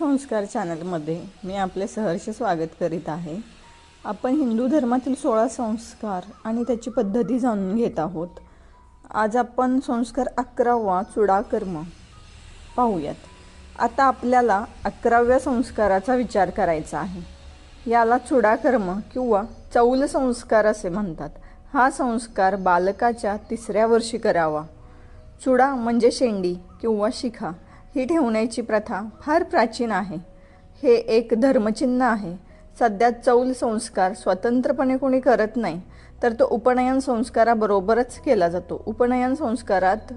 संस्कार चॅनलमध्ये मी आपले सहर्ष स्वागत करीत आहे. आपण हिंदू धर्मातील सोळा संस्कार आणि त्याची पद्धती जाणून घेत आहोत. आज आपण संस्कार अकरावा चुडाकर्म पाहूयात. आता आपल्याला अकराव्या संस्काराचा विचार करायचा आहे. याला चुडाकर्म किंवा चौल संस्कार असे म्हणतात. हा संस्कार बालकाच्या तिसऱ्या वर्षी करावा. चुडा म्हणजे शेंडी किंवा शिखा ही ठेवण्याची प्रथा फार प्राचीन आहे. हे एक धर्मचिन्ह आहे. सध्या चौल संस्कार स्वतंत्रपणे कोणी करत नाही तर तो उपनयन संस्काराबरोबरच केला जातो. उपनयन संस्कारात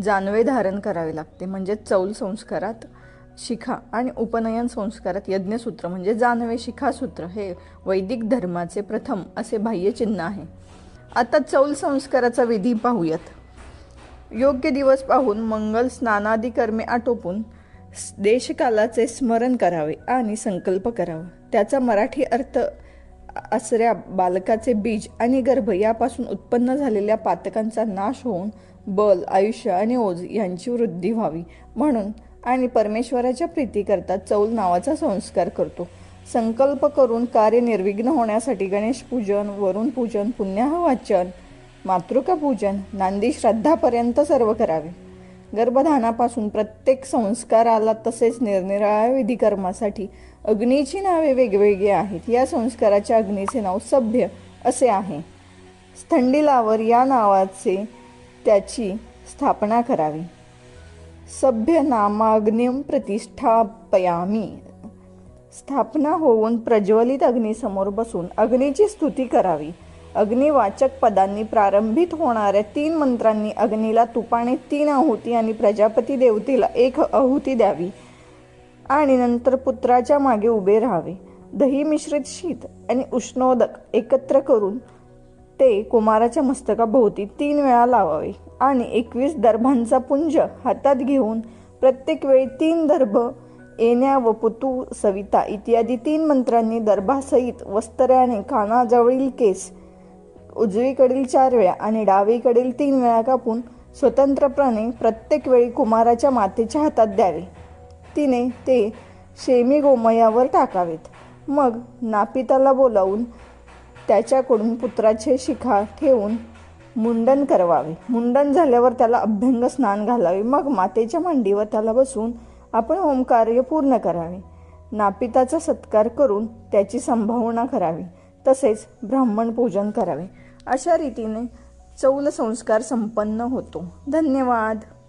जानवे धारण करावे लागते म्हणजे चौल संस्कारात शिखा आणि उपनयन संस्कारात यज्ञसूत्र म्हणजे जानवे शिखासूत्र हे वैदिक धर्माचे प्रथम असे बाह्यचिन्ह आहे. आता चौल संस्काराचा विधी पाहूयात. योग्य दिवस पाहून मंगल स्नानादी कर्मे आटोपून देशकालाचे स्मरण करावे आणि संकल्प करावा. त्याचा मराठी अर्थ असऱ्या बालकाचे बीज आणि गर्भ यापासून उत्पन्न झालेल्या पातकांचा नाश होऊन बल आयुष्य आणि ओज यांची वृद्धी व्हावी. म्हणून आणि परमेश्वराच्या प्रीतीकरता चौल नावाचा संस्कार करतो. संकल्प करून कार्य निर्विघ्न होण्यासाठी गणेश पूजन वरुण पूजन पुण्याह वाचन मातृका पूजन नांदी श्रद्धापर्यंत सर्व करावे. गर्भधानापासून प्रत्येक संस्काराला तसेच निरनिराळ्या विधिकर्मासाठी अग्नीची नावे वेगवेगळी आहेत. या संस्काराच्या अग्नीचे नाव सभ्य असे आहे. स्थंडिलावर या नावाचे त्याची स्थापना करावी. सभ्य नामाग्निम प्रतिष्ठापयामी. स्थापना होऊन प्रज्वलित अग्नीसमोर बसून अग्नीची स्तुती करावी. अग्निवाचक पदांनी प्रारंभित होणाऱ्या तीन मंत्रांनी अग्नीला तुपाने तीन आहुती आणि प्रजापती देवतेला एक आहुती द्यावी आणि नंतर पुत्राच्या मागे उभे राहावे. दही मिश्रित शीत आणि उष्णोदक एकत्र करून ते कुमाराच्या मस्तकाभोवती तीन वेळा लावावे आणि एकवीस दर्भांचा पुंज हातात घेऊन प्रत्येक वेळी तीन दर्भ येण्या व पुतू सविता इत्यादी तीन मंत्रांनी दर्भासहित वस्त्राने कानाजवळील केस उजवीकडील चार वेळा आणि डावीकडील तीन वेळा कापून स्वतंत्रपणे प्रत्येक वेळी कुमाराच्या मातेच्या हातात द्यावे. तिने ते शेमी गोमयावर टाकावेत. मग नापिताला बोलावून त्याच्याकडून पुत्राचे शिखा ठेवून मुंडन करवावे. मुंडन झाल्यावर त्याला अभ्यंग स्नान घालावे. मग मातेच्या मांडीवर त्याला बसून आपण होमकार्य पूर्ण करावे. नापिताचा सत्कार करून त्याची संभावना करावी. तसेच ब्राह्मण पूजन करावे. अशा रीतीने चौल संस्कार संपन्न होतो. धन्यवाद.